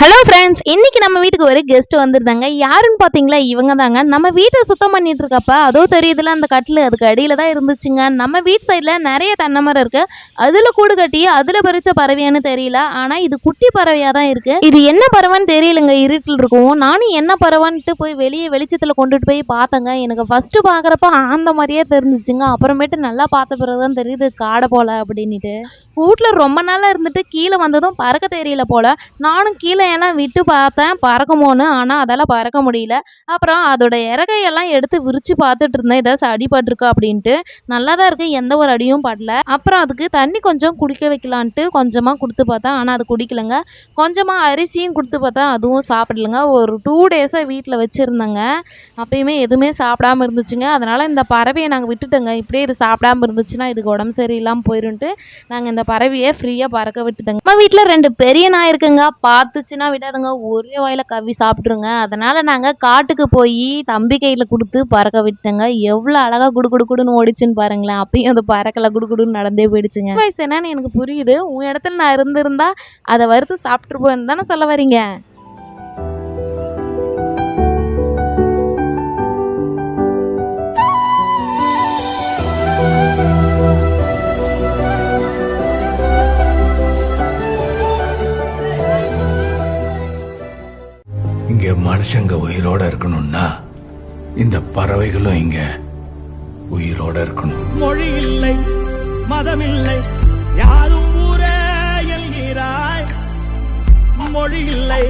Hello friends இன்னைக்கு நம்ம வீட்டுக்கு ஒரு கெஸ்ட் வந்திருந்தாங்க. யாருன்னு பார்த்தீங்களா இவங்க தாங்க நம்ம வீட்டை சுத்தம் பண்ணிட்டு இருக்கப்ப அதோ தெரியுதுல அந்த கட்டில் அதுக்கு அடியில் தான் இருந்துச்சுங்க. நம்ம வீட்டு சைடில் நிறைய தென்னை மரம் இருக்கு. அதில் கூடு கட்டி அதில் பறிச்ச பறவையான்னு தெரியல. ஆனால் இது குட்டி பறவையாக தான் இருக்கு. இது என்ன பறவைன்னு தெரியலங்க. இருட்டில் இருக்கும். நானும் என்ன பறவைன்ட்டு போய் வெளியே வெளிச்சத்தில் கொண்டுட்டு போய் பார்த்தேங்க. எனக்கு ஃபர்ஸ்ட் பார்க்குறப்ப அந்த மாதிரியே தெரிஞ்சிச்சுங்க. அப்புறமேட்டு நல்லா பார்த்த பிறகு தான் தெரியுது காடை போல அப்படின்ட்டு வீட்டில் ரொம்ப நாளாக இருந்துட்டு கீழே வந்ததும் பறக்க தெரியல போல. நானும் கீழே எல்லாம் விட்டு பார்த்தேன் பறக்குமோன்னு. ஆனால் அதெல்லாம் பறக்க முடியல. அப்புறம் அதோட இறகையெல்லாம் எடுத்து விரிச்சு பார்த்துட்டு இருந்தேன். ஏதாச்சும் அடிபட்டிருக்கா அப்படின்ட்டு. நல்லா தான் இருக்குது எந்த ஒரு அடியும் படல. அப்புறம் அதுக்கு தண்ணி கொஞ்சம் குடிக்க வைக்கலான்ட்டு கொஞ்சமாக கொடுத்து பார்த்தேன். ஆனால் அது குடிக்கலைங்க. கொஞ்சமாக அரிசியும் கொடுத்து பார்த்தேன். அதுவும் சாப்பிடலங்க. ஒரு டூ டேஸாக வீட்டில் வச்சுருந்தேங்க. அப்பயுமே எதுவுமே சாப்பிடாம இருந்துச்சுங்க. அதனால் இந்த பறவையை நாங்கள் விட்டுட்டோங்க. இப்படியே இது சாப்பிடாம இருந்துச்சுன்னா இதுக்கு உடம்பு சரியில்லாமல் போயிருன்ட்டு நாங்கள் இந்த பறவையை ஃப்ரீயாக பறக்க விட்டுட்டோங்க. நம்ம வீட்டில் ரெண்டு பெரிய நாய் இருக்குங்க. பார்த்துச்சுன்னா விடாதுங்க. ஒரே வாயில் கவ்வி சாப்பிட்ருங்க அதனால் நாங்கள் காட்டுக்கு போய் தம்பி கையில் கொடுத்து பறக்க விட்டோங்க எவ்வளோ அழகாக குடு குடு குடுன்னு ஓடிச்சுன்னு பாருங்களேன். அப்பயும் அது பறக்கலை குடு குடுன்னு நடந்தே போயிடுச்சுங்க. வயசு என்னன்னு எனக்கு புரியுது. உன் இடத்துல நான் இருந்திருந்தா அதை வறுத்து சாப்பிட்ருப்பேன்னு தானே சொல்ல வரீங்க? இங்க மனுஷங்க உயிரோட இருக்கணும்னா இந்த பறவைகளும் இங்க உயிரோட இருக்கணும். மொழி இல்லை மதம் இல்லை யாரும் ஊரே எல்கிறாய் மொழி இல்லை